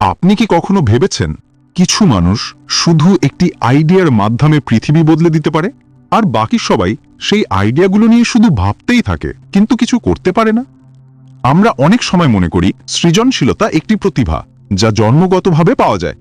আপনি কি কখনো ভেবেছেন কিছু মানুষ শুধু একটি আইডিয়ার মাধ্যমে পৃথিবী বদলে দিতে পারে? আর বাকি সবাই সেই আইডিয়াগুলো নিয়ে শুধু ভাবতেই থাকে, কিন্তু কিছু করতে পারে না? আমরা অনেক সময় মনে করি সৃজনশীলতা একটি প্রতিভা যা জন্মগতভাবে পাওয়া যায়।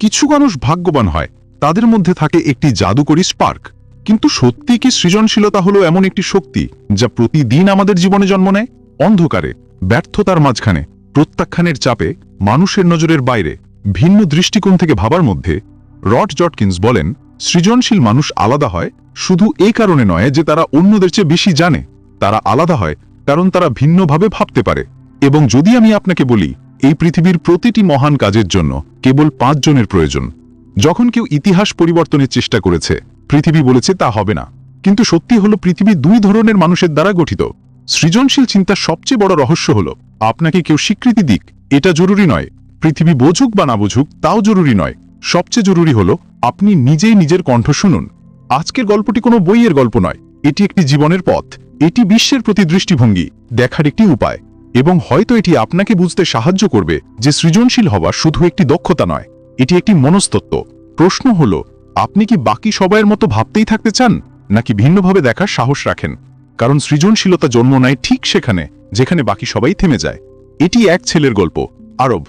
কিছু মানুষ ভাগ্যবান হয়, তাদের মধ্যে থাকে একটি জাদুকরী স্পার্ক। কিন্তু সত্যি কি সৃজনশীলতা হলো এমন একটি শক্তি যা প্রতিদিন আমাদের জীবনে জন্ম নেয়? অন্ধকারে, ব্যর্থতার মাঝখানে প্রত্যাখ্যানের চাপে মানুষের নজরের বাইরে ভিন্ন দৃষ্টিকোণ থেকে ভাবার মধ্যে রড জটকিন্স বলেন, সৃজনশীল মানুষ আলাদা হয় শুধু এই কারণে নয় যে তারা অন্যদের চেয়ে বেশি জানে। তারা আলাদা হয় কারণ তারা ভিন্নভাবে ভাবতে পারে। এবং যদি আমি আপনাকে বলি, এই পৃথিবীর প্রতিটি মহান কাজের জন্য কেবল পাঁচজনের প্রয়োজন। যখন কেউ ইতিহাস পরিবর্তনের চেষ্টা করেছে, পৃথিবী বলেছে তা হবে না। কিন্তু সত্যি হলো, পৃথিবী দুই ধরনের মানুষের দ্বারা গঠিত। সৃজনশীল চিন্তার সবচেয়ে বড় রহস্য হলো আপনাকে কেউ স্বীকৃতি দিক, এটা জরুরি নয়। পৃথিবী বোঝুক বা না বুঝুক, তাও জরুরি নয়। সবচেয়ে জরুরি হলো, আপনি নিজেই নিজের কণ্ঠ শুনুন। আজকের গল্পটি কোনো বইয়ের গল্প নয়, এটি একটি জীবনের পথ। এটি বিশ্বের প্রতি দৃষ্টিভঙ্গি, দেখার একটি উপায়। এবং হয়তো এটি আপনাকে বুঝতে সাহায্য করবে যে সৃজনশীল হওয়া শুধু একটি দক্ষতা নয়, এটি একটি মনস্তত্ত্ব প্রশ্ন হল, আপনি কি বাকি সবাইয়ের মতো ভাবতেই থাকতে চান, নাকি ভিন্নভাবে দেখার সাহস রাখেন? কারণ সৃজনশীলতা জন্ম নেয় ঠিক সেখানে, যেখানে বাকি সবাই থেমে যায়। এটি এক ছেলের গল্প। আরব।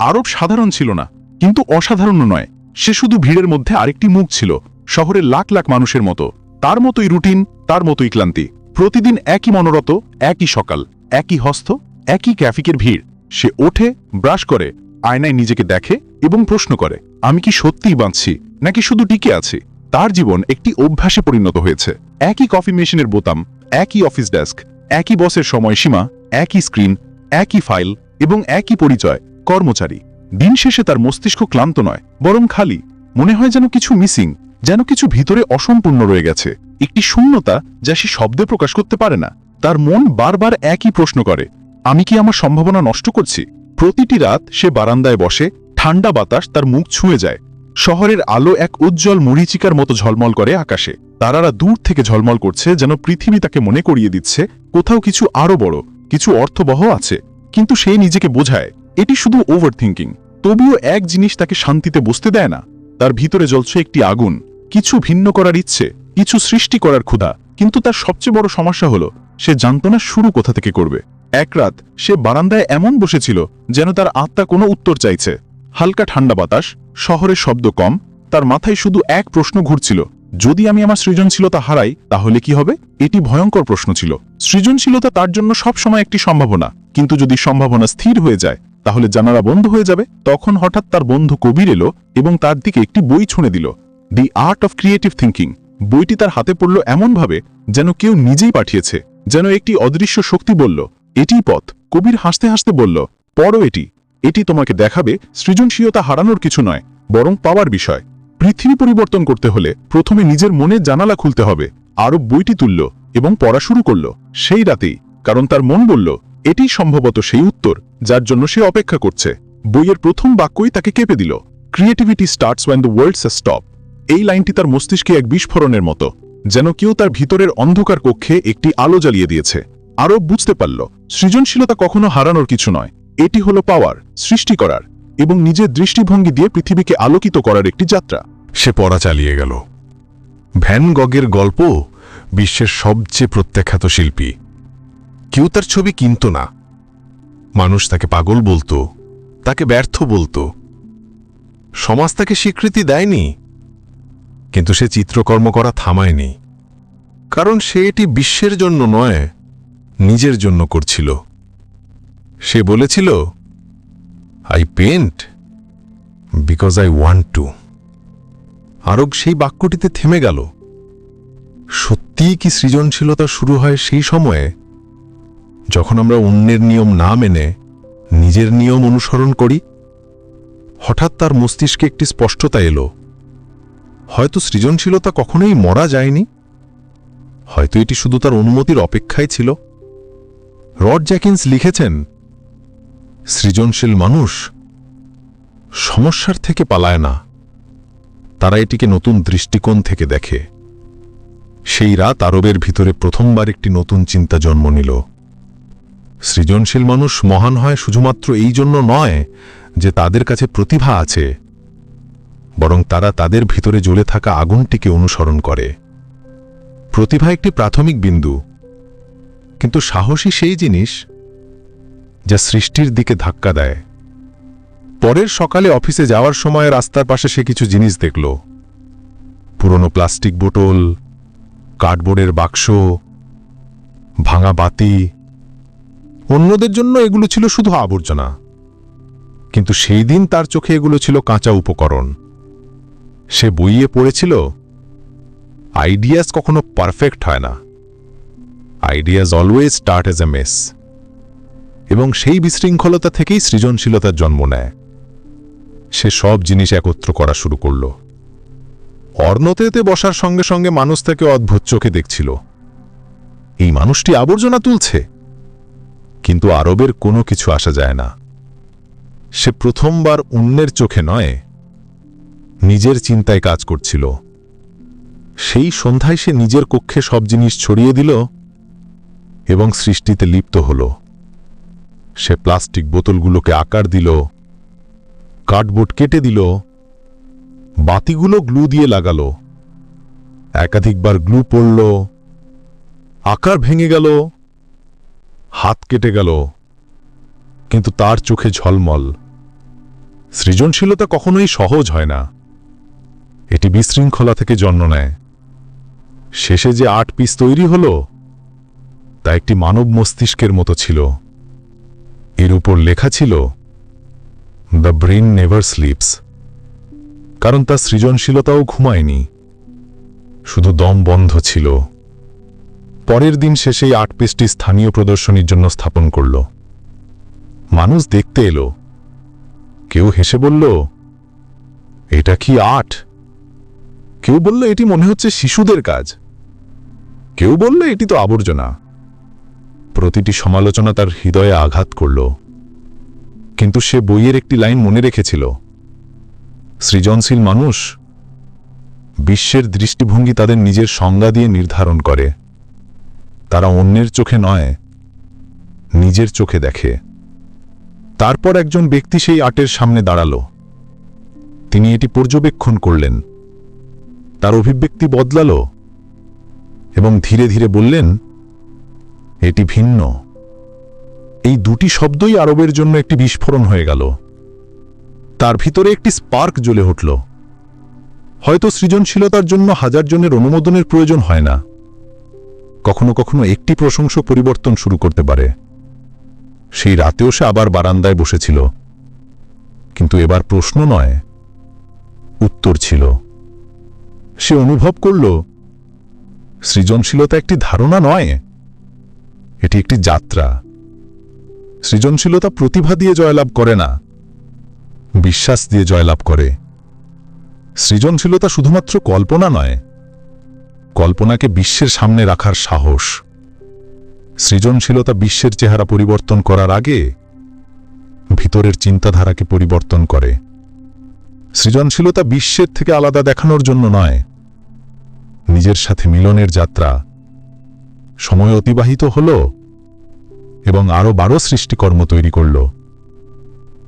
আরব সাধারণ ছিল না, কিন্তু অসাধারণ নয়। সে শুধু ভিড়ের মধ্যে আরেকটি মুখ ছিল, শহরের লাখ লাখ মানুষের মতো। তার মতোই রুটিন, তার মতোই ক্লান্তি। প্রতিদিন একই মনোরত একই সকাল, একই হস্ত, একই ক্যাফিকের ভিড়। সে ওঠে, ব্রাশ করে, আয়নায় নিজেকে দেখে এবং প্রশ্ন করে, আমি কি সত্যিই বাঁচছি, নাকি শুধু টিকে আছি? তার জীবন একটি অভ্যাসে পরিণত হয়েছে। একই কফি মেশিনের বোতাম একই অফিস ডেস্ক, একই বসের সময়সীমা, একই স্ক্রিন, একই ফাইল এবং একই পরিচয়, কর্মচারী। দিন শেষে তার মস্তিষ্ক ক্লান্ত নয়, বরং খালি। মনে হয় যেন কিছু মিসিং, যেন কিছু ভিতরে অসম্পূর্ণ রয়ে গেছে। একটি শূন্যতা যা সে শব্দে প্রকাশ করতে পারে না। তার মন বারবার একই প্রশ্ন করে, আমি কি আমার সম্ভাবনা নষ্ট করছি? প্রতিটি রাত সে বারান্দায় বসে, ঠান্ডা বাতাস তার মুখ ছুঁয়ে যায়। শহরের আলো এক উজ্জ্বল মরিচিকার মতো ঝলমল করে আকাশে। তারারা দূর থেকে ঝলমল করছে যেন পৃথিবী তাকে মনে করিয়ে দিচ্ছে, কোথাও কিছু আরও বড়, কিছু অর্থবহ আছে। কিন্তু সে নিজেকে বোঝায়, এটি শুধু ওভার থিঙ্কিং তবুও এক জিনিস তাকে শান্তিতে বসতে দেয় না। তার ভিতরে জ্বলছে একটি আগুন। কিছু ভিন্ন করার ইচ্ছে, কিছু সৃষ্টি করার ক্ষুধা। কিন্তু তার সবচেয়ে বড় সমস্যা হলো, সে জানত না শুরু কোথা থেকে করবে। এক রাত, সে বারান্দায় এমন বসেছিল, যেন তার আত্মা কোনো উত্তর চাইছে। হালকা ঠান্ডা বাতাস শহরের শব্দ কম, তার মাথায় শুধু এক প্রশ্ন ঘুরছিল, যদি আমি আমার সৃজনশীলতা হারাই, তাহলে কি হবে? এটি ভয়ঙ্কর প্রশ্ন ছিল। সৃজনশীলতা তার জন্য সব সময় একটি সম্ভাবনা, কিন্তু যদি সম্ভাবনা স্থির হয়ে যায়, তাহলে জানালা বন্ধ হয়ে যাবে। তখন হঠাৎ তার বন্ধু কবির এলো এবং তার দিকে একটি বই ছুঁড়ে দিল। The art of creative thinking বইটি তার হাতে পড়ল এমনভাবে যেন কেউ নিজেই পাঠিয়েছে, যেন একটি অদৃশ্য শক্তি বলল, এটিই পথ। কবির হাসতে হাসতে বলল, পড়ো এটি। এটি তোমাকে দেখাবে সৃজনশীলতা হারানোর কিছু নয়, বরং পাওয়ার বিষয়। পৃথিবী পরিবর্তন করতে হলে প্রথমে নিজের মনে জানালা খুলতে হবে, আরব বইটি তুলল এবং পড়া শুরু করল। সেই রাতেই, কারণ তার মন বলল, এটি সম্ভবত সেই উত্তর যার জন্য সে অপেক্ষা করছে। বইয়ের প্রথম বাক্যই তাকে কেঁপে দিল creativity starts when the worlds stop এই লাইনটি তার মস্তিষ্কে এক বিস্ফোরণের মতো, যেন কেউ তার ভিতরের অন্ধকার কক্ষে একটি আলো জ্বালিয়ে দিয়েছে। আরও বুঝতে পারল, সৃজনশীলতা কখনো হারানোর কিছু নয়। এটি হলো পাওয়ার, সৃষ্টি করার এবং নিজের দৃষ্টিভঙ্গি দিয়ে পৃথিবীকে আলোকিত করার একটি যাত্রা। সে পড়া চালিয়ে গেল। ভ্যান গগের গল্প বিশ্বের সবচেয়ে প্রত্যাখ্যাত শিল্পী। কেউ তার ছবি কিনত না। মানুষ তাকে পাগল বলতো, তাকে ব্যর্থ বলতো। সমাজ তাকে স্বীকৃতি দেয়নি। কিন্তু সে চিত্রকর্ম করা থামায়নি। কারণ সে এটি বিশ্বের জন্য নয়, নিজের জন্য করছিল। সে বলেছিল I paint because I want to আরব সেই বাক্যটিতে থেমে গেল। সত্যিই কি সৃজনশীলতা শুরু হয় সেই সময়ে, যখন আমরা অন্যের নিয়ম না মেনে নিজের নিয়ম অনুসরণ করি? হঠাৎ তার মস্তিষ্কে একটি স্পষ্টতা এলো। হয়তো সৃজনশীলতা কখনোই মরা যায়নি? হয়তো এটি শুধু তার অনুমতির অপেক্ষায় ছিল? রড জ্যাকিন্স লিখেছেন সৃজনশীল মানুষ সমস্যার থেকে পালায় না। তারা এটিকে নতুন দৃষ্টিকোণ থেকে দেখে। সেই রাত আরবের ভিতরে প্রথমবার একটি নতুন চিন্তা জন্ম নিল। সৃজনশীল মানুষ মহান হয় শুধুমাত্র এই জন্য নয় যে তাদের কাছে প্রতিভা আছে, বরং তারা তাদের ভিতরে জ্বলে থাকা আগুনটিকে অনুসরণ করে। প্রতিভা একটি প্রাথমিক বিন্দু, কিন্তু সাহসী সেই জিনিস যা সৃষ্টির দিকে ধাক্কা দেয়। পরের সকালে অফিসে যাওয়ার সময় রাস্তার পাশে সে কিছু জিনিস দেখল। পুরনো প্লাস্টিক বোতল, কার্ডবোর্ডের বাক্স, ভাঙা বাতি। অন্যদের জন্য এগুলো ছিল শুধু আবর্জনা। কিন্তু সেই দিন তার চোখে এগুলো ছিল কাঁচা উপকরণ। সে বইয়ে পড়েছিল আইডিয়াস কখনো পারফেক্ট হয় না। Ideas always start as a mess এবং সেই বিশৃঙ্খলতা থেকেই সৃজনশীলতার জন্ম নেয়। সে সব জিনিস একত্র করা শুরু করল। অর্ণতেতে বসার সঙ্গে সঙ্গে মানুষ তাকে অদ্ভুত চোখে দেখছিল। এই মানুষটি আবর্জনা তুলছে। কিন্তু আরবের কোনো কিছু আসা যায় না। সে প্রথমবার অন্যের চোখে নয়, নিজের চিন্তায় কাজ করছিল। সেই সন্ধ্যায় সে নিজের কক্ষে সব জিনিস ছড়িয়ে দিল এবং সৃষ্টিতে লিপ্ত হল। সে প্লাস্টিক বোতলগুলোকে আকার দিল, কার্ডবোর্ড কেটে দিল, বাতিগুলো গ্লু দিয়ে লাগালো। একাধিকবার গ্লু পড়ল, আকার ভেঙে গেল, হাত কেটে গেল, কিন্তু তার চোখে ঝলমল। সৃজনশীলতা কখনোই সহজ হয় না। এটি বিশৃঙ্খলা থেকে জন্ম নেয়। শেষে যে আট পিস তৈরি হল, তা একটি মানব মস্তিষ্কের মতো ছিল। এর উপর লেখা ছিল দ্য ব্রেন নেভার স্লিপস কারণ তার সৃজনশীলতাও ঘুমায়নি। শুধু দম বন্ধ ছিল। পরের দিন সে সেই আট পিসটি স্থানীয় প্রদর্শনীর জন্য স্থাপন করল। মানুষ দেখতে এলো। কেউ হেসে বলল, এটা কি আট? কেউ বলল, এটি মনে হচ্ছে শিশুদের কাজ। কেউ বলল, এটি তো আবর্জনা। প্রতিটি সমালোচনা তার হৃদয়ে আঘাত করল। কিন্তু সে বইয়ের একটি লাইন মনে রেখেছিল। সৃজনশীল মানুষ বিশ্বের দৃষ্টিভঙ্গি তাদের নিজের সংজ্ঞা দিয়ে নির্ধারণ করে। তারা অন্যের চোখে নয়, নিজের চোখে দেখে। তারপর একজন ব্যক্তি সেই আটের সামনে দাঁড়াল। তিনি এটি পর্যবেক্ষণ করলেন। তার অভিব্যক্তি বদলাল এবং ধীরে ধীরে বললেন এটি ভিন্ন। এই দুটি শব্দই আরবের জন্য একটি বিস্ফোরণ হয়ে গেল। তার ভিতরে একটি স্পার্ক জ্বলে উঠল। হয়তো সৃজনশীলতার জন্য হাজার জনের অনুমোদনের প্রয়োজন হয় না। কখনো কখনো একটি প্রশংস পরিবর্তন শুরু করতে পারে। সেই রাতেও সে আবার বারান্দায় বসেছিল। কিন্তু এবার প্রশ্ন নয়, উত্তর ছিল। সে অনুভব করল, সৃজনশীলতা একটি ধারণা নয়। এটি একটি যাত্রা। সৃজনশীলতা প্রতিভা দিয়ে জয়লাভ করে না, বিশ্বাস দিয়ে জয়লাভ করে। সৃজনশীলতা শুধুমাত্র কল্পনা নয়, কল্পনাকে বিশ্বের সামনে রাখার সাহস। সৃজনশীলতা বিশ্বের চেহারা পরিবর্তন করার আগে ভিতরের চিন্তাধারাকে পরিবর্তন করে। সৃজনশীলতা বিশ্বের থেকে আলাদা দেখানোর জন্য নয়, নিজের সাথে মিলনের যাত্রা। সময় অতিবাহিত হল এবং আরও বারো সৃষ্টিকর্ম তৈরি করল।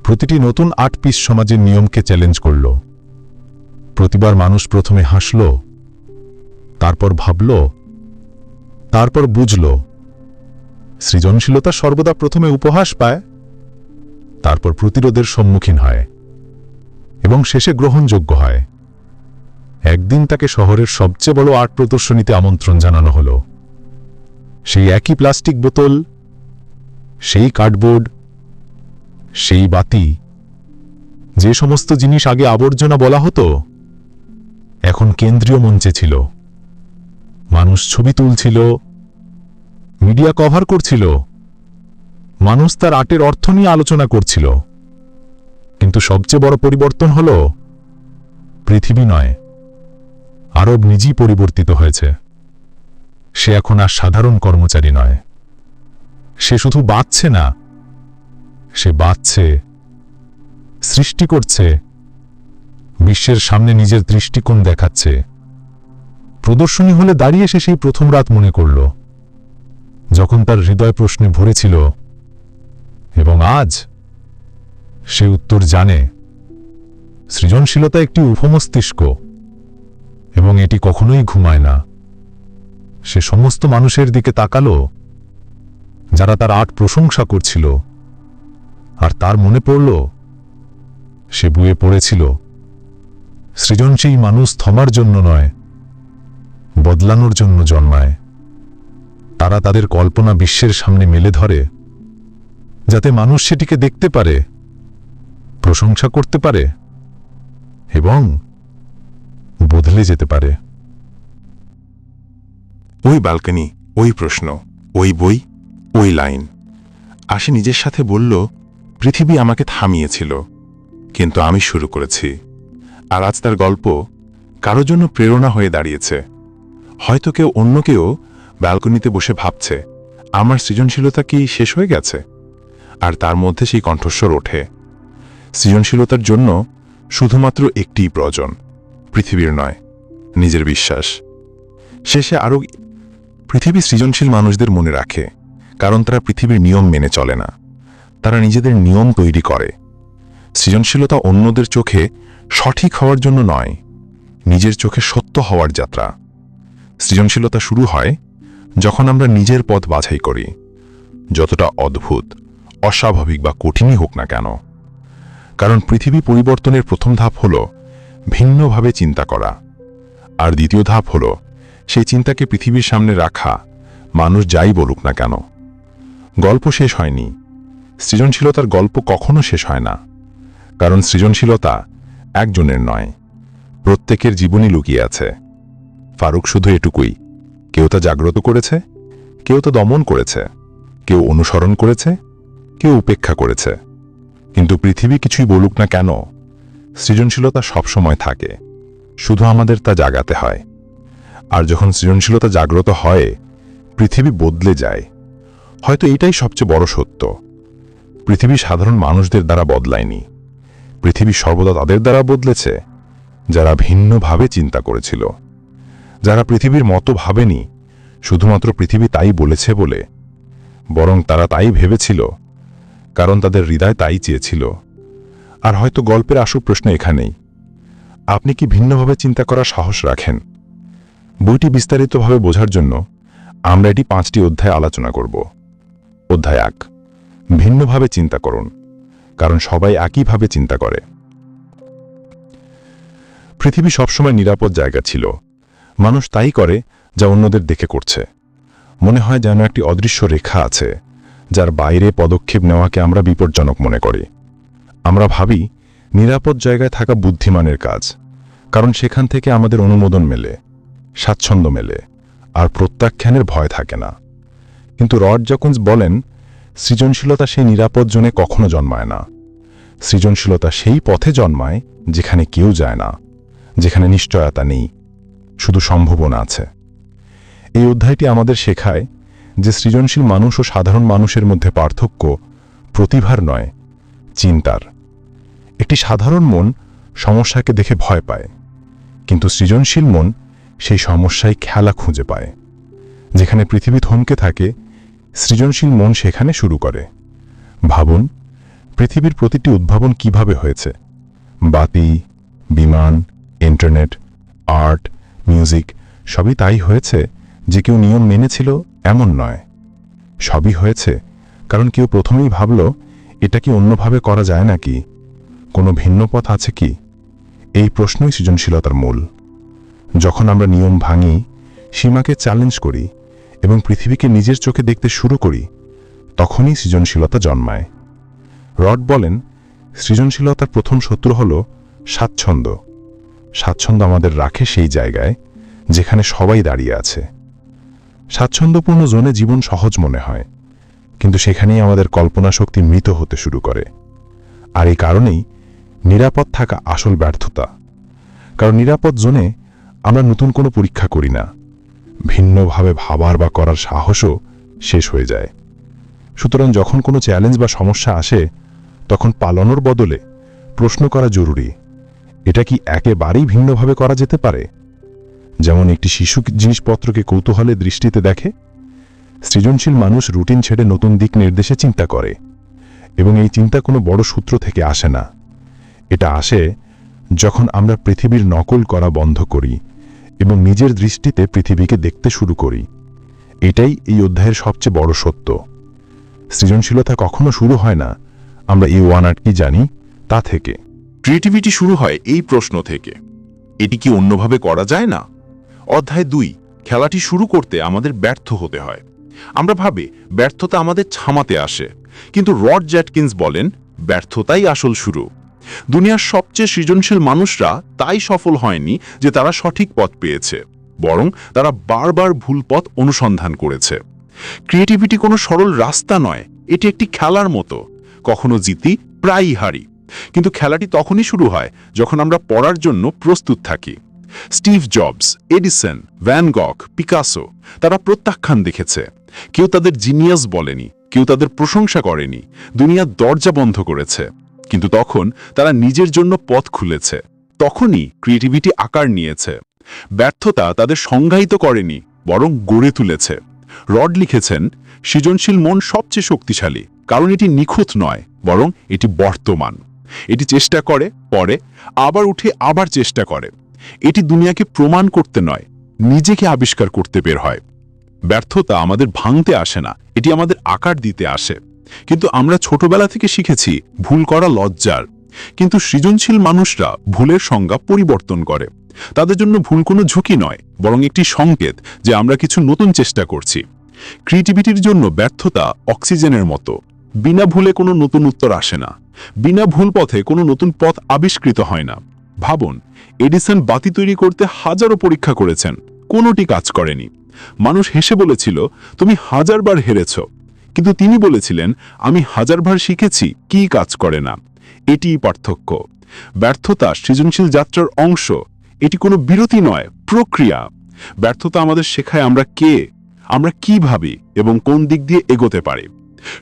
প্রতিটি নতুন আট পিস সমাজের নিয়মকে চ্যালেঞ্জ করল। প্রতিবার মানুষ প্রথমে হাসল, তারপর ভাবল, তারপর বুঝল, সৃজনশীলতা সর্বদা প্রথমে উপহাস পায়, তারপর প্রতিরোধের সম্মুখীন হয় এবং শেষে গ্রহণযোগ্য হয়। একদিন তাকে শহরের সবচেয়ে বড় আর্ট প্রদর্শনীতে আমন্ত্রণ জানানো হল। সেই একই প্লাস্টিক বোতল, সেই কার্ডবোর্ড, সেই বাতি, যে সমস্ত জিনিস আগে আবর্জনা বলা হতো, এখন কেন্দ্রীয় মঞ্চে ছিল। মানুষ ছবি তুলছিল, মিডিয়া কভার করছিল, মানুষ তার আর্টের অর্থ নিয়ে আলোচনা করছিল। কিন্তু সবচেয়ে বড় পরিবর্তন হল, পৃথিবী নয়, আরব নিজেই পরিবর্তিত হয়েছে। সে এখন আর সাধারণ কর্মচারী নয়। সে শুধু বাঁচছে না, সে বাঁচছে, সৃষ্টি করছে, বিশ্বের সামনে নিজের দৃষ্টিকোণ দেখাচ্ছে। প্রদর্শনী হলে দাঁড়িয়ে সে সেই প্রথম রাত মনে করল, যখন তার হৃদয় প্রশ্নে ভরেছিল, এবং আজ সে উত্তর জানে, সৃজনশীলতা একটি উপমস্তিষ্ক এবং এটি কখনোই ঘুমায় না। সে সমস্ত মানুষের দিকে তাকালো, যারা তার আট প্রশংসা করছিল। আর তার মনে পড়ল, সে বুয়ে পড়েছিল। সৃজনশীল মানুষ থমার জন্য নয়, বদলানোর জন্য জন্মায়। তারা তাদের কল্পনা বিশ্বের সামনে মেলে ধরে, যাতে মানুষ সেটিকে দেখতে পারে, প্রশংসা করতে পারে, এবং বদলে যেতে পারে। ওই ব্যালকনি ওই প্রশ্ন, ওই বই, ওই লাইন। আশি নিজের সাথে বলল, পৃথিবী আমাকে থামিয়েছিল, কিন্তু আমি শুরু করেছি। আর আজ তার গল্প কারও জন্য প্রেরণা হয়ে দাঁড়িয়েছে। হয়তো কেউ অন্য কেউ ব্যালকনিতে বসে ভাবছে, আমার সৃজনশীলতা কি শেষ হয়ে গেছে? আর তার মধ্যে সেই কণ্ঠস্বর ওঠে, সৃজনশীলতার জন্য শুধুমাত্র একটিই প্রয়োজন, পৃথিবীর নয়, নিজের বিশ্বাস। শেষে আরও পৃথিবী সৃজনশীল মানুষদের মনে রাখে, কারণ তারা পৃথিবীর নিয়ম মেনে চলে না। তারা নিজেদের নিয়ম তৈরি করে। সৃজনশীলতা অন্যদের চোখে সঠিক হওয়ার জন্য নয়, নিজের চোখে সত্য হওয়ার যাত্রা। সৃজনশীলতা শুরু হয় যখন আমরা নিজের পথ বাছাই করি, যতটা অদ্ভুত, অস্বাভাবিক বা কঠিনই হোক না কেন। কারণ পৃথিবী পরিবর্তনের প্রথম ধাপ হল ভিন্নভাবে চিন্তা করা, আর দ্বিতীয় ধাপ হল সেই চিন্তাকে পৃথিবীর সামনে রাখা, মানুষ যাই বলুক না কেন। গল্প শেষ হয়নি। সৃজনশীলতার গল্প কখনো শেষ হয় না। কারণ সৃজনশীলতা একজনের নয়, প্রত্যেকের জীবনই লুকিয়ে আছে। ফারুক শুধু এটুকুই। কেউ তা জাগ্রত করেছে, কেউ তা দমন করেছে, কেউ অনুসরণ করেছে, কেউ উপেক্ষা করেছে। কিন্তু পৃথিবী কিছুই বলুক না কেন, সৃজনশীলতা সবসময় থাকে। শুধু আমাদের তা জাগাতে হয়। আর যখন সৃজনশীলতা জাগ্রত হয়, পৃথিবী বদলে যায়। হয়তো এটাই সবচেয়ে বড় সত্য। পৃথিবী সাধারণ মানুষদের দ্বারা বদলায়নি। পৃথিবী সর্বদা তাদের দ্বারা বদলেছে, যারা ভিন্নভাবে চিন্তা করেছিল। যারা পৃথিবীর মতো ভাবেনি, শুধুমাত্র পৃথিবী তাই বলেছে বলে। বরং তারা তাই ভেবেছিল, কারণ তাদের হৃদয় তাই চেয়েছিল। আর হয়তো গল্পের আসল প্রশ্ন এখানেই। আপনি কি ভিন্নভাবে চিন্তা করার সাহস রাখেন? বইটি বিস্তারিতভাবে বোঝার জন্য আমরা এটি পাঁচটি অধ্যায় আলোচনা করব। অধ্যায় এক, ভিন্নভাবে চিন্তা করুন, কারণ সবাই একইভাবে চিন্তা করে। পৃথিবী সবসময় নিরাপদ জায়গা ছিল। মানুষ তাই করে যা অন্যদের দেখে করছে। মনে হয় যেন একটি অদৃশ্য রেখা আছে, যার বাইরে পদক্ষেপ নেওয়াকে আমরা বিপজ্জনক মনে করি। আমরা ভাবি, নিরাপদ জায়গায় থাকা বুদ্ধিমানের কাজ, কারণ সেখান থেকে আমাদের অনুমোদন মেলে। স্বাচ্ছন্দ্য মেলে, আর প্রত্যাখ্যানের ভয় থাকে না। কিন্তু রড জকুন্স বলেন, সৃজনশীলতা সেই নিরাপদ জোনে কখনো জন্মায় না। সৃজনশীলতা সেই পথে জন্মায় যেখানে কেউ যায় না, যেখানে নিশ্চয়তা নেই, শুধু সম্ভাবনা আছে। এই অধ্যায়টি আমাদের শেখায় যে সৃজনশীল মানুষ ও সাধারণ মানুষের মধ্যে পার্থক্য প্রতিভার নয়, চিন্তার। একটি সাধারণ মন সমস্যাকে দেখে ভয় পায়, কিন্তু সৃজনশীল মন সেই সমস্যায় খেলা খুঁজে পায়, যেখানে পৃথিবী থমকে থাকে, সৃজনশীল মন সেখানে শুরু করে। ভাবুন, পৃথিবীর প্রতিটি উদ্ভাবন কীভাবে হয়েছে? বাতি, বিমান, ইন্টারনেট, আর্ট, মিউজিক, সবই তাই হয়েছে যে কেউ নিয়ম মেনেছিল এমন নয়। সবই হয়েছে কারণ কেউ প্রথমেই ভাবল, এটা কি অন্যভাবে করা যায় নাকি? কোনো ভিন্ন পথ আছে কি? এই প্রশ্নই সৃজনশীলতার মূল। যখন আমরা নিয়ম ভাঙি, সীমাকে চ্যালেঞ্জ করি এবং পৃথিবীকে নিজের চোখে দেখতে শুরু করি, তখনই সৃজনশীলতা জন্মায়। রড বলেন, সৃজনশীলতার প্রথম শত্রু হল স্বাচ্ছন্দ্য। স্বাচ্ছন্দ্য আমাদের রাখে সেই জায়গায় যেখানে সবাই দাঁড়িয়ে আছে। স্বাচ্ছন্দ্যপূর্ণ জোনে জীবন সহজ মনে হয়, কিন্তু সেখানেই আমাদের কল্পনা শক্তি মৃত হতে শুরু করে। আর এই কারণেই নিরাপদ থাকা আসল ব্যর্থতা। কারণ নিরাপদ জোনে আমরা নতুন কোনো পরীক্ষা করি না। ভিন্নভাবে ভাবার বা করার সাহসও শেষ হয়ে যায়। সুতরাং যখন কোনো চ্যালেঞ্জ বা সমস্যা আসে, তখন পালানোর বদলে প্রশ্ন করা জরুরি। এটা কি একেবারেই ভিন্নভাবে করা যেতে পারে? যেমন একটি শিশু জিনিসপত্রকে কৌতূহলের দৃষ্টিতে দেখে? সৃজনশীল মানুষ রুটিন ছেড়ে নতুন দিক নির্দেশে চিন্তা করে এবং এই চিন্তা কোনো বড় সূত্র থেকে আসে না। এটা আসে যখন আমরা পৃথিবীর নকল করা বন্ধ করি এবং নিজের দৃষ্টিতে পৃথিবীকে দেখতে শুরু করি। এটাই এই অধ্যায়ের সবচেয়ে বড় সত্য। সৃজনশীলতা কখনো শুরু হয় না। আমরা এই ওয়ান আর্ট কি জানি তা থেকে। ক্রিয়েটিভিটি শুরু হয় এই প্রশ্ন থেকে। এটি কি অন্যভাবে করা যায় না? অধ্যায় দুই, খেলাটি শুরু করতে আমাদের ব্যর্থ হতে হয়। আমরা ভাবে, ব্যর্থতা আমাদের ছামাতে আসে। কিন্তু রড জ্যাটকিন্স বলেন, ব্যর্থতাই আসল শুরু। দুনিয়ার সবচেয়ে সৃজনশীল মানুষরা তাই সফল হয়নি যে তারা সঠিক পথ পেয়েছে, বরং তারা বারবার ভুল পথ অনুসন্ধান করেছে। ক্রিয়েটিভিটি কোনো সরল রাস্তা নয়, এটি একটি খেলার মতো। কখনো জিতি, প্রায়ই হারি। কিন্তু খেলাটি তখনই শুরু হয় যখন আমরা পড়ার জন্য প্রস্তুত থাকি। Steve Jobs, Edison, Van Gogh, Picasso, তারা প্রত্যাখ্যান দেখেছে। কেউ তাদের জিনিয়াস বলেনি, কেউ তাদের প্রশংসা করেনি। দুনিয়া দরজা বন্ধ করেছে। কিন্তু তখন তারা নিজের জন্য পথ খুলেছে। তখনই ক্রিয়েটিভিটি আকার নিয়েছে। ব্যর্থতা তাদের সংজ্ঞায়িত করেনি, বরং গড়ে তুলেছে। রড লিখেছেন, সৃজনশীল মন সবচেয়ে শক্তিশালী, কারণ এটি নিখুঁত নয়, বরং এটি বর্তমান। এটি চেষ্টা করে, পরে, আবার উঠে আবার চেষ্টা করে। এটি দুনিয়াকে প্রমাণ করতে নয়, নিজেকে আবিষ্কার করতে বের হয়। ব্যর্থতা আমাদের ভাঙতে আসে না, এটি আমাদের আকার দিতে আসে। কিন্তু আমরা ছোটবেলা থেকে শিখেছি ভুল করা লজ্জার। কিন্তু সৃজনশীল মানুষরা ভুলের সংজ্ঞা পরিবর্তন করে। তাদের জন্য ভুল কোনো ঝুঁকি নয়, বরং একটি সংকেত যে আমরা কিছু নতুন চেষ্টা করছি। ক্রিয়েটিভিটির জন্য ব্যর্থতা অক্সিজেনের মতো। বিনা ভুলে কোনো নতুন উত্তর আসে না। বিনা ভুল পথে কোনো নতুন পথ আবিষ্কৃত হয় না। ভাবুন, এডিসন বাতি তৈরি করতে হাজারো পরীক্ষা করেছেন। কোনোটি কাজ করেনি। মানুষ হেসে বলেছিল, তুমি হাজারবার হেরেছ। কিন্তু তিনি বলেছিলেন, আমি হাজারবার শিখেছি, কি কাজ করে না। এটিই পার্থক্য। ব্যর্থতা সৃজনশীল যাত্রার অংশ। এটি কোনো বিরতি নয়, প্রক্রিয়া। ব্যর্থতা আমাদের শেখায় আমরা কে, আমরা কি ভাবি এবং কোন দিক দিয়ে এগোতে পারি।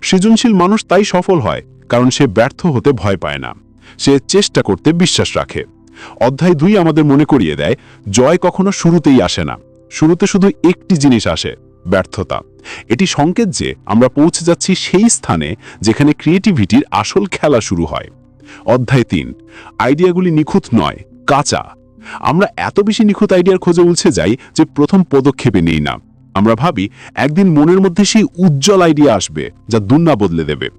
সৃজনশীল মানুষ তাই সফল হয়, কারণ সে ব্যর্থ হতে ভয় পায় না। সে চেষ্টা করতে বিশ্বাস রাখে। অধ্যায় দুই আমাদের মনে করিয়ে দেয়, জয় কখনো শুরুতেই আসে না। শুরুতে শুধু একটি জিনিস আসে ব্যর্থতা। এটি সংকেত যে আমরা পৌঁছে যাচ্ছি সেই স্থানে যেখানে ক্রিয়েটিভিটির আসল খেলা শুরু হয়। অধ্যায় তিন, আইডিয়াগুলি নিখুঁত নয়, কাঁচা। আমরা এত বেশি নিখুঁত আইডিয়ার খোঁজে উলছে যাই যে প্রথম পদক্ষেপে নেই না। আমরা ভাবি একদিন মনের মধ্যে সেই উজ্জ্বল আইডিয়া আসবে যা দুন্না বদলে দেবে।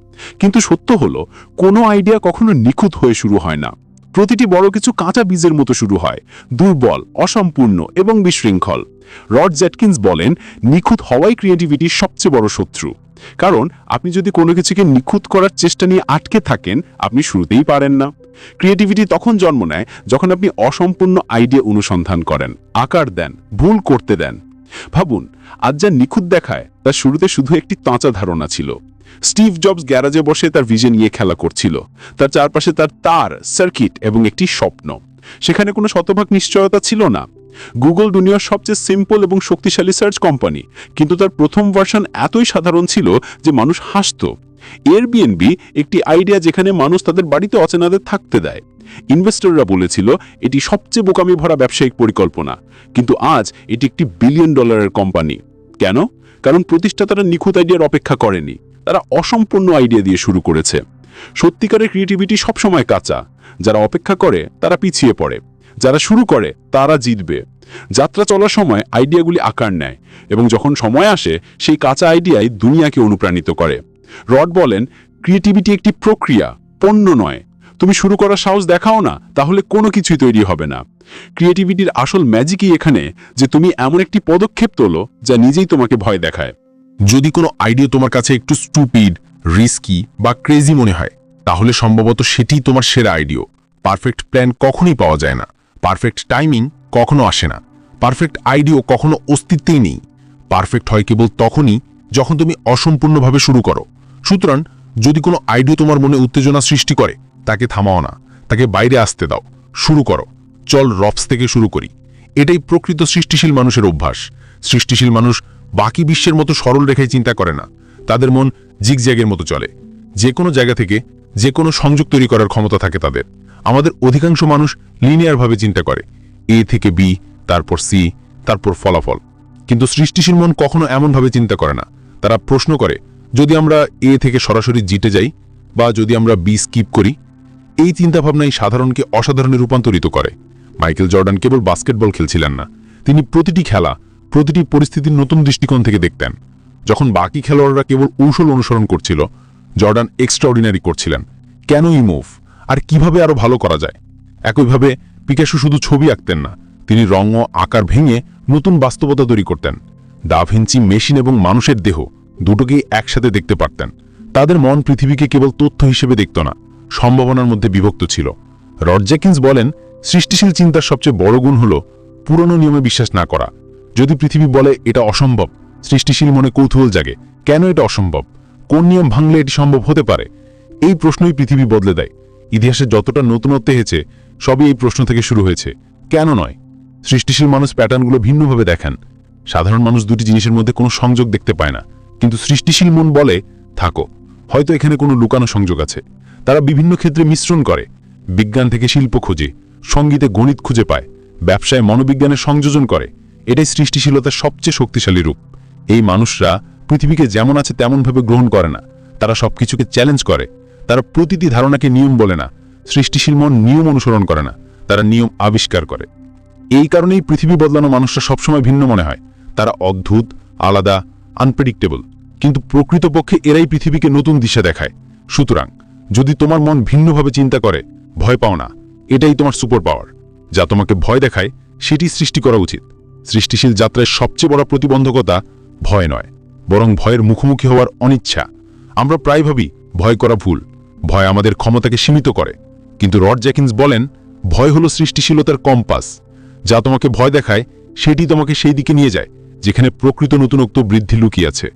কিন্তু সত্য হলো, কোনো আইডিয়া কখনো নিখুঁত হয়ে শুরু হয় না। প্রতিটি বড় কিছু কাঁচা বীজের মতো শুরু হয়, দুর্বল, অসম্পূর্ণ এবং বিশৃঙ্খল। রড জ্যাটকিন্স বলেন, নিখুঁত হওয়াই ক্রিয়েটিভিটির সবচেয়ে বড় শত্রু। কারণ, আপনি যদি কোনো কিছুকে নিখুঁত করার চেষ্টা নিয়ে আটকে থাকেন, আপনি শুরুতেই পারেন না। ক্রিয়েটিভিটি তখন জন্ম নেয় যখন আপনি অসম্পূর্ণ আইডিয়া অনুসন্ধান করেন, আকার দেন, ভুল করতে দেন। ভাবুন, আজ যা নিখুঁত দেখায়, তা শুরুতে শুধু একটি তাঁচা ধারণা ছিল। স্টিভ জবস গ্যারাজে বসে তার ভিজে নিয়ে খেলা করছিল। তার চারপাশে তার তার, সার্কিট এবং একটি স্বপ্ন। সেখানে কোনো শতভাগ নিশ্চয়তা ছিল না। গুগল দুনিয়ার সবচেয়ে সিম্পল এবং শক্তিশালী সার্চ কোম্পানি কিন্তু তার প্রথম ভার্সন এতই সাধারণ ছিল যে মানুষ হাসত। এয়ারবিএনবি একটি আইডিয়া যেখানে মানুষ তাদের বাড়িতে অচেনাদের থাকতে দেয়। ইনভেস্টররা বলেছিল, এটি সবচেয়ে বোকামি ভরা ব্যবসায়িক পরিকল্পনা। কিন্তু আজ এটি একটি বিলিয়ন ডলারের কোম্পানি কেন? কারণ প্রতিষ্ঠাতারা নিখুঁত আইডিয়ার অপেক্ষা করেনি। তারা অসম্পূর্ণ আইডিয়া দিয়ে শুরু করেছে। সত্যিকারের ক্রিয়েটিভিটি সবসময় কাঁচা। যারা অপেক্ষা করে, তারা পিছিয়ে পড়ে। যারা শুরু করে, তারা জিতবে। যাত্রা চলার সময় আইডিয়াগুলি আকার নেয় এবং যখন সময় আসে, সেই কাঁচা আইডিয়াই দুনিয়াকে অনুপ্রাণিত করে। রড বলেন ক্রিয়েটিভিটি একটি প্রক্রিয়া, পণ্য নয়। তুমি শুরু করার সাহস দেখাও না, তাহলে কোনো কিছুই তৈরি হবে না। ক্রিয়েটিভিটির আসল ম্যাজিকই এখানে যে তুমি এমন একটি পদক্ষেপ তোলো যা নিজেই তোমাকে ভয় দেখায়। যদি কোনো আইডিয়া তোমার কাছে একটু স্টুপিড রিস্কি বা ক্রেজি মনে হয়, তাহলে সম্ভবত সেটিই তোমার সেরা আইডিও পারফেক্ট প্ল্যান কখনোই পাওয়া যায় না। পারফেক্ট টাইমিং কখনো আসে না। পারফেক্ট আইডিও কখনো অস্তিত্বেই নেই। পারফেক্ট হয় কেবল তখনই যখন তুমি অসম্পূর্ণভাবে শুরু করো। সুতরাং যদি কোনো আইডিও তোমার মনে উত্তেজনা সৃষ্টি করে, তাকে থামাও না। তাকে বাইরে আসতে দাও। শুরু করো। চল রফস থেকে শুরু করি। এটাই প্রকৃত সৃষ্টিশীল মানুষের অভ্যাস। সৃষ্টিশীল মানুষ বাকি বিশ্বের মতো সরল রেখায় চিন্তা করে না। তাদের মন জিগজ্যাগের মতো চলে। যে কোনো জায়গা থেকে যে কোনো সংযোগ তৈরি করার ক্ষমতা থাকে তাদের। আমাদের অধিকাংশ মানুষ লিনিয়ারভাবে চিন্তা করে। এ থেকে বি তারপর সি তারপর ফলাফল। কিন্তু সৃষ্টিশীল মন কখনো এমনভাবে চিন্তা করে না। তারা প্রশ্ন করে, যদি আমরা এ থেকে সরাসরি জিতে যাই বা যদি আমরা বি স্কিপ করি, এই চিন্তাভাবনাই সাধারণকে অসাধারণে রূপান্তরিত করে। মাইকেল জর্ডান কেবল বাস্কেটবল খেলছিলেন না। তিনি প্রতিটি খেলা প্রতিটি পরিস্থিতির নতুন দৃষ্টিকোণ থেকে দেখতেন। যখন বাকি খেলোয়াড়রা কেবল কৌশল অনুসরণ করছিল, জর্ডান এক্সট্রাঅর্ডিনারি করছিলেন। কেন এই মুভ আর কীভাবে আরও ভালো করা যায়? একইভাবে, পিকাসো শুধু ছবি আঁকতেন না, তিনি রং ও আকার ভেঙে নতুন বাস্তবতা তৈরি করতেন। ডাভিঞ্চি মেশিন এবং মানুষের দেহ দুটোকেই একসাথে দেখতে পারতেন। তাদের মন পৃথিবীকে কেবল তথ্য হিসেবে দেখত না, সম্ভাবনার মধ্যে বিভক্ত ছিল। রড জ্যাকিন্স বলেন, সৃষ্টিশীল চিন্তার সবচেয়ে বড় গুণ হল পুরনো নিয়মে বিশ্বাস না করা। যদি পৃথিবী বলে এটা অসম্ভব, সৃষ্টিশীল মনে কৌতূহল জাগে, কেন এটা অসম্ভব? কোন নিয়ম ভাঙলে এটি সম্ভব হতে পারে? এই প্রশ্নই পৃথিবী বদলে দেয়। ইতিহাসে যতটা নতুনত্ব হয়েছে সবই এই প্রশ্ন থেকে শুরু হয়েছে। কেন নয়? সৃষ্টিশীল মানুষ প্যাটার্নগুলো ভিন্নভাবে দেখেন। সাধারণ মানুষ দুটি জিনিসের মধ্যে কোনো সংযোগ দেখতে পায় না। কিন্তু সৃষ্টিশীল মন বলে, থাকো, হয়তো এখানে কোনো লুকানো সংযোগ আছে। তারা বিভিন্ন ক্ষেত্রে মিশ্রণ করে। বিজ্ঞান থেকে শিল্প খোঁজে, সঙ্গীতে গণিত খুঁজে পায়, ব্যবসায় মনোবিজ্ঞানের সংযোজন করে। এটাই সৃষ্টিশীলতার সবচেয়ে শক্তিশালী রূপ। এই মানুষরা পৃথিবীকে যেমন আছে তেমনভাবে গ্রহণ করে না। তারা সবকিছুকে চ্যালেঞ্জ করে। তারা প্রতিটি ধারণাকে নিয়ম বলে না। সৃষ্টিশীল মন নিয়ম অনুসরণ করে না। তারা নিয়ম আবিষ্কার করে। এই কারণেই পৃথিবী বদলানো মানুষরা সবসময় ভিন্ন মনে হয়। তারা অদ্ভুত, আলাদা আনপ্রেডিক্টেবল কিন্তু প্রকৃতপক্ষে এরাই পৃথিবীকে নতুন দিশা দেখায়। সুতরাং, যদি তোমার মন ভিন্নভাবে চিন্তা করে, ভয় পাও না। এটাই তোমার সুপার পাওয়ার যা তোমাকে ভয় দেখায়, সেটি সৃষ্টি করা উচিত। সৃষ্টিশীল যাত্রায় সবচেয়ে বড় প্রতিবন্ধকতা ভয় নয়, বরং ভয়ের মুখোমুখি হওয়ার অনিচ্ছা। আমরা প্রায় ভাবি, ভয় করা ভুল, ভয় আমাদের ক্ষমতাকে সীমিত করে। কিন্তু রড জ্যাকিন্স বলেন, ভয় হলো সৃষ্টিশীলতার কম্পাস। যা তোমাকে ভয় দেখায়, সেটি তোমাকে সেই দিকে নিয়ে যায়, যেখানে প্রকৃত নতুনত্ব বৃদ্ধি লুকিয়ে আছে।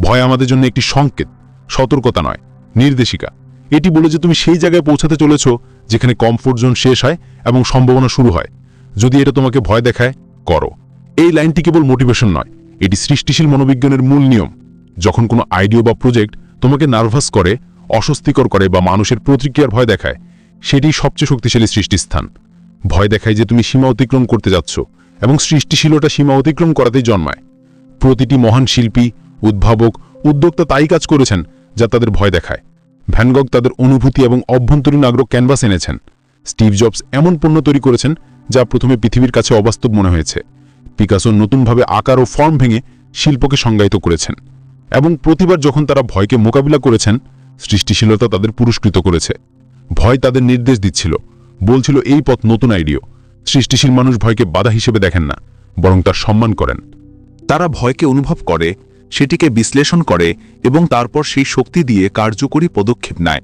ভয় আমাদের জন্য একটি সংকেত, সতর্কতা নয়, নির্দেশিকা। এটি বলে যে তুমি সেই জায়গায় পৌঁছাতে চলেছ, যেখানে কমফোর্ট জোন শেষ হয় এবং সম্ভাবনা শুরু হয়। যদি এটা তোমাকে ভয় দেখায়, করো। এই লাইনটি কেবল মোটিভেশন নয়, এটি সৃষ্টিশীল মনোবিজ্ঞানের মূল নিয়ম। যখন কোনো আইডিয়া বা প্রজেক্ট তোমাকে নার্ভাস করে, অস্বস্তিকর করে বা মানুষের প্রতিক্রিয়ার ভয় দেখায়, সেটি সবচেয়ে শক্তিশালী সৃষ্টিস্থান। ভয় দেখায় যে তুমি সীমা অতিক্রম করতে যাচ্ছ এবং সৃষ্টিশীলতা সীমা অতিক্রম করাতেই জন্মায়। প্রতিটি মহান শিল্পী, উদ্ভাবক, উদ্যোক্তা তাই কাজ করেছেন যা তাদের ভয় দেখায়। ভ্যানগক তাদের অনুভূতি এবং অভ্যন্তরীণ আগ্রহ ক্যানভাস এনেছেন। স্টিভ জবস এমন পণ্য তৈরি করেছেন যা প্রথমে পৃথিবীর কাছে অবাস্তব মনে হয়েছে। পিকাসো নতুনভাবে আকার ও ফর্ম ভেঙে শিল্পকে সংজ্ঞায়িত করেছেন এবং প্রতিবার যখন তারা ভয়কে মোকাবিলা করেছেন, সৃষ্টিশীলতা তাদের পুরস্কৃত করেছে। ভয় তাদের নির্দেশ দিচ্ছিল। বলছিল, এই পথ নতুন আইডিও সৃষ্টিশীল মানুষ ভয়কে বাধা হিসেবে দেখেন না, বরং তার সম্মান করেন। তারা ভয়কে অনুভব করে, সেটিকে বিশ্লেষণ করে এবং তারপর সেই শক্তি দিয়ে কার্যকরী পদক্ষেপ নেয়।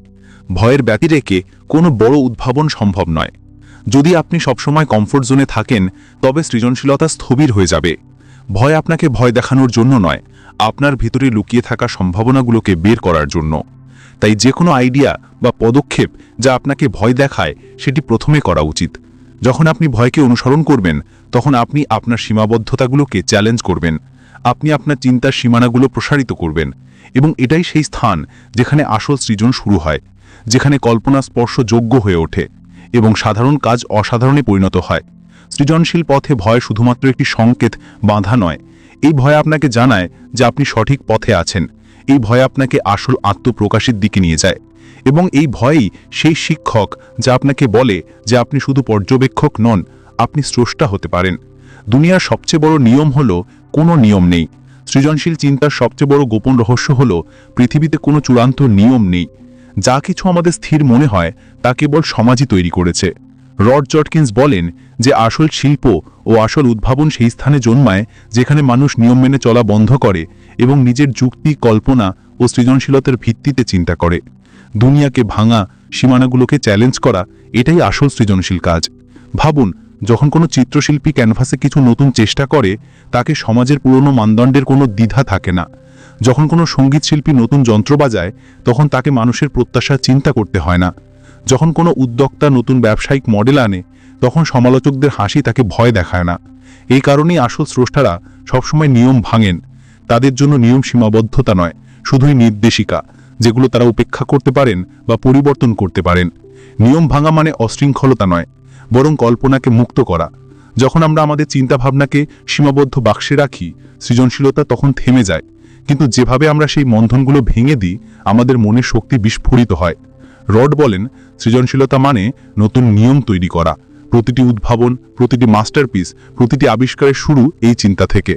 ভয়ের ব্যতিরেকে কোনো বড় উদ্ভাবন সম্ভব নয়। যদি আপনি সবসময় কমফোর্ট জোনে থাকেন, তবে সৃজনশীলতা স্থবির হয়ে যাবে। ভয় আপনাকে ভয় দেখানোর জন্য নয়, আপনার ভিতরে লুকিয়ে থাকা সম্ভাবনাগুলোকে বের করার জন্য। তাই যে কোনো আইডিয়া বা পদক্ষেপ যা আপনাকে ভয় দেখায়, সেটি প্রথমে করা উচিত। যখন আপনি ভয়কে অনুসরণ করবেন, তখন আপনি আপনার সীমাবদ্ধতাগুলোকে চ্যালেঞ্জ করবেন। আপনি আপনার চিন্তার সীমানাগুলো প্রসারিত করবেন। এবং এটাই সেই স্থান যেখানে আসল সৃজন শুরু হয়, যেখানে কল্পনা স্পর্শযোগ্য হয়ে ওঠে। এবং সাধারণ কাজ অসাধারণে পরিণত হয়। সৃজনশীল পথে ভয় শুধুমাত্র একটি সংকেত, বাঁধা নয়। এই ভয় আপনাকে জানায় যে আপনি সঠিক পথে আছেন। এই ভয় আপনাকে আসল আত্মপ্রকাশের দিকে নিয়ে যায়। এবং এই ভয়ই সেই শিক্ষক যা আপনাকে বলে যে আপনি শুধু পর্যবেক্ষক নন, আপনি স্রষ্টা হতে পারেন। দুনিয়ার সবচেয়ে বড় নিয়ম হলো, কোনো নিয়ম নেই। সৃজনশীল চিন্তার সবচেয়ে বড় গোপন রহস্য হলো, পৃথিবীতে কোনো চূড়ান্ত নিয়ম নেই। যা কিছু আমাদের স্থির মনে হয় তা কেবল সমাজই তৈরি করেছে। রড জটকিন্স বলেন যে আসল শিল্প ও আসল উদ্ভাবন সেই স্থানে জন্মায় যেখানে মানুষ নিয়ম মেনে চলা বন্ধ করে এবং নিজের যুক্তি, কল্পনা ও সৃজনশীলতার ভিত্তিতে চিন্তা করে। দুনিয়াকে ভাঙা, সীমানাগুলোকে চ্যালেঞ্জ করা এটাই আসল সৃজনশীল কাজ। ভাবুন, যখন কোনো চিত্রশিল্পী ক্যানভাসে কিছু নতুন চেষ্টা করে, তাকে সমাজের পুরনো মানদণ্ডের কোনো দ্বিধা থাকে না। যখন কোনো সঙ্গীতশিল্পী নতুন যন্ত্র বাজায়, তখন তাকে মানুষের প্রত্যাশা চিন্তা করতে হয় না। যখন কোনো উদ্যোক্তা নতুন ব্যবসায়িক মডেল আনে, তখন সমালোচকদের হাসি তাকে ভয় দেখায় না। এই কারণেই আসল স্রষ্টারা সবসময় নিয়ম ভাঙেন। তাদের জন্য নিয়ম সীমাবদ্ধতা নয়, শুধুই নির্দেশিকা, যেগুলো তারা উপেক্ষা করতে পারেন বা পরিবর্তন করতে পারেন। নিয়ম ভাঙা মানে অশৃঙ্খলতা নয়, বরং কল্পনাকে মুক্ত করা। যখন আমরা আমাদের চিন্তাভাবনাকে সীমাবদ্ধ বাক্সে রাখি, সৃজনশীলতা তখন থেমে যায়। কিন্তু যেভাবে আমরা সেই বন্ধনগুলো ভেঙে দিই, আমাদের মনের শক্তি বিস্ফোরিত হয়। রড বলেন, সৃজনশীলতা মানে নতুন নিয়ম তৈরি করা। প্রতিটি উদ্ভাবন, প্রতিটি মাস্টারপিস, প্রতিটি আবিষ্কারের শুরু এই চিন্তা থেকে।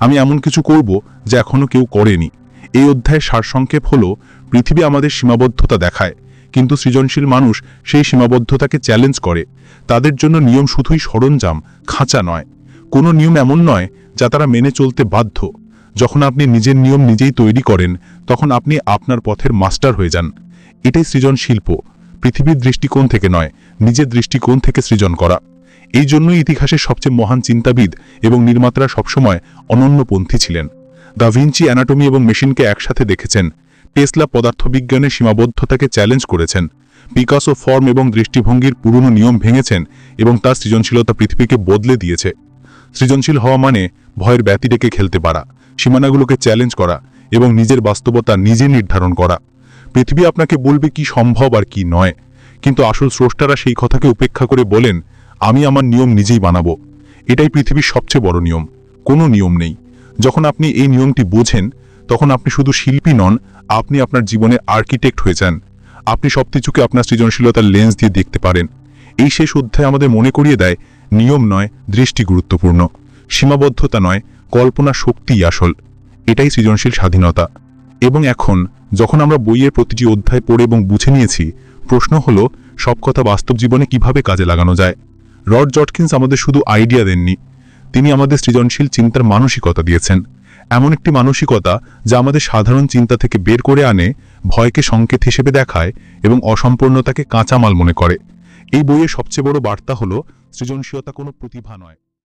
আমি এমন কিছু করব যা এখনও কেউ করেনি। এই অধ্যায়ের সারসংক্ষেপ হল, পৃথিবী আমাদের সীমাবদ্ধতা দেখায়, কিন্তু সৃজনশীল মানুষ সেই সীমাবদ্ধতাকে চ্যালেঞ্জ করে। তাদের জন্য নিয়ম শুধুই সরঞ্জাম, খাঁচা নয়। কোনো নিয়ম এমন নয় যা তারা মেনে চলতে বাধ্য। যখন আপনি নিজের নিয়ম নিজেই তৈরি করেন, তখন আপনি আপনার পথের মাস্টার হয়ে যান। এটাই সৃজন শিল্প। পৃথিবীর দৃষ্টিকোণ থেকে নয়, নিজের দৃষ্টিকোণ থেকে সৃজন করা। এই জন্যই ইতিহাসের সবচেয়ে মহান চিন্তাবিদ এবং নির্মাতারা সবসময় অনন্যপন্থী ছিলেন। দা ভিঞ্চি অ্যানাটমি এবং মেশিনকে একসাথে দেখেছেন। টেসলা পদার্থবিজ্ঞানের সীমাবদ্ধতাকে চ্যালেঞ্জ করেছেন। পিকাসো ফর্ম এবং দৃষ্টিভঙ্গির পুরনো নিয়ম ভেঙেছেন এবং তার সৃজনশীলতা পৃথিবীকে বদলে দিয়েছে। সৃজনশীল হওয়া মানে ভয়ের ব্যতি ডেকে খেলতে পারা। সীমানাগুলোকে চ্যালেঞ্জ করা এবং নিজের বাস্তবতা নিজে নির্ধারণ করা। পৃথিবী আপনাকে বলবে কি সম্ভব আর কি নয়। কিন্তু আসল স্রষ্টারা সেই কথাকে উপেক্ষা করে বলেন, আমি আমার নিয়ম নিজেই বানাবো। এটাই পৃথিবীর সবচেয়ে বড় নিয়ম। কোনো নিয়ম নেই। যখন আপনি এই নিয়মটি বোঝেন, তখন আপনি শুধু শিল্পী নন, আপনি আপনার জীবনে আর্কিটেক্ট হয়ে যান। আপনি সবকিছুকে আপনার সৃজনশীলতার লেন্স দিয়ে দেখতে পারেন। এই শেষ অধ্যায় আমাদের মনে করিয়ে দেয়, নিয়ম নয়, দৃষ্টি গুরুত্বপূর্ণ। সীমাবদ্ধতা নয় কল্পনা শক্তিই আসল। এটাই সৃজনশীল স্বাধীনতা। এবং এখন, যখন আমরা বইয়ের প্রতিটি অধ্যায় পড়ে এবং বুঝে নিয়েছি, প্রশ্ন হলো, সব কথা বাস্তব জীবনে কীভাবে কাজে লাগানো যায়? রড জটকিন্স আমাদের শুধু আইডিয়া দেননি। তিনি আমাদের সৃজনশীল চিন্তার মানসিকতা দিয়েছেন। এমন একটি মানসিকতা যা আমাদের সাধারণ চিন্তা থেকে বের করে আনে, ভয়কে সংকেত হিসেবে দেখায় এবং অসম্পূর্ণতাকে কাঁচামাল মনে করে। এই বইয়ের সবচেয়ে বড় বার্তা হলো, সৃজনশীলতা কোনো প্রতিভা নয়।